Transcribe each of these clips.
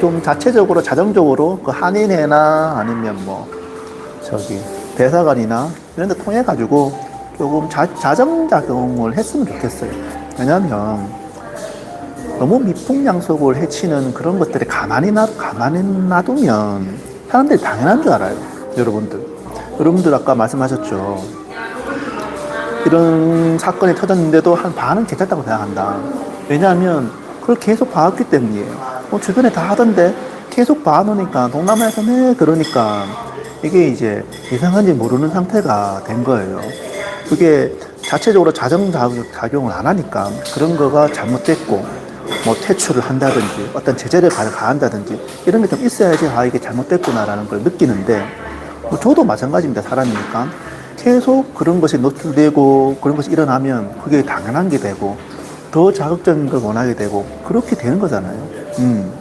좀 자체적으로 자정적으로 그 한인회나 아니면 뭐 저기 대사관이나 이런 데 통해 가지고 조금 자, 자정작용을 했으면 좋겠어요. 왜냐하면 너무 미풍양속을 해치는 그런 것들이 가만히 놔 가만히 놔두면 사람들이 당연한 줄 알아요. 여러분들. 여러분들 아까 말씀하셨죠. 이런 사건이 터졌는데도 한 반은 괜찮다고 생각한다. 왜냐하면 그걸 계속 봐왔기 때문이에요. 뭐 주변에 다 하던데 계속 봐놓으니까 동남아에서 네 그러니까 이게 이제 이상한지 모르는 상태가 된 거예요. 그게 자체적으로 자정작용을 안 하니까 그런 거가 잘못됐고 뭐 퇴출을 한다든지 어떤 제재를 가- 가한다든지 이런 게 좀 있어야지 아 이게 잘못됐구나라는 걸 느끼는데 뭐 저도 마찬가지입니다 사람이니까 계속 그런 것이 노출되고 그런 것이 일어나면 그게 당연한 게 되고 더 자극적인 걸 원하게 되고 그렇게 되는 거잖아요. 음,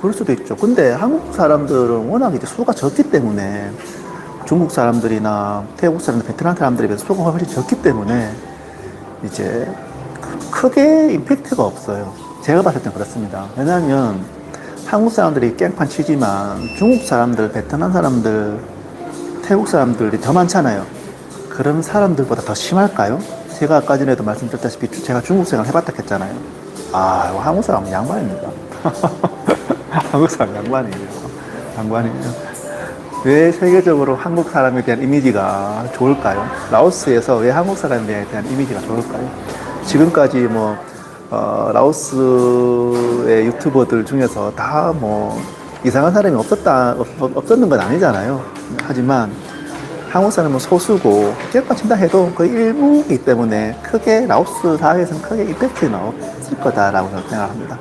그럴 수도 있죠. 근데 한국 사람들은 워낙 이제 수가 적기 때문에 중국 사람들이나 태국 사람들, 베트남 사람들에 비해서 수가 훨씬 적기 때문에 이제 크- 크게 임팩트가 없어요. 제가 봤을 땐 그렇습니다. 왜냐하면 한국 사람들이 깽판 치지만 중국 사람들, 베트남 사람들, 태국 사람들이 더 많잖아요. 그런 사람들보다 더 심할까요? 제가 아까 전에도 말씀드렸다시피 제가 중국 생활 해봤다 했잖아요. 아, 한국 사람 양반입니다. 한국 사람 양반이에요. 양반이에요. 왜 세계적으로 한국 사람에 대한 이미지가 좋을까요? 라오스에서 왜 한국 사람에 대한 이미지가 좋을까요? 지금까지 뭐, 어, 라오스의 유튜버들 중에서 다 뭐, 이상한 사람이 없었다, 없, 없- 없었는 건 아니잖아요. 하지만 한국 사람은 소수고, 깨끗 친다 해도 거의 일부이기 때문에 크게 라오스 사회에서는 크게 임팩트는 없을 거다라고 생각합니다.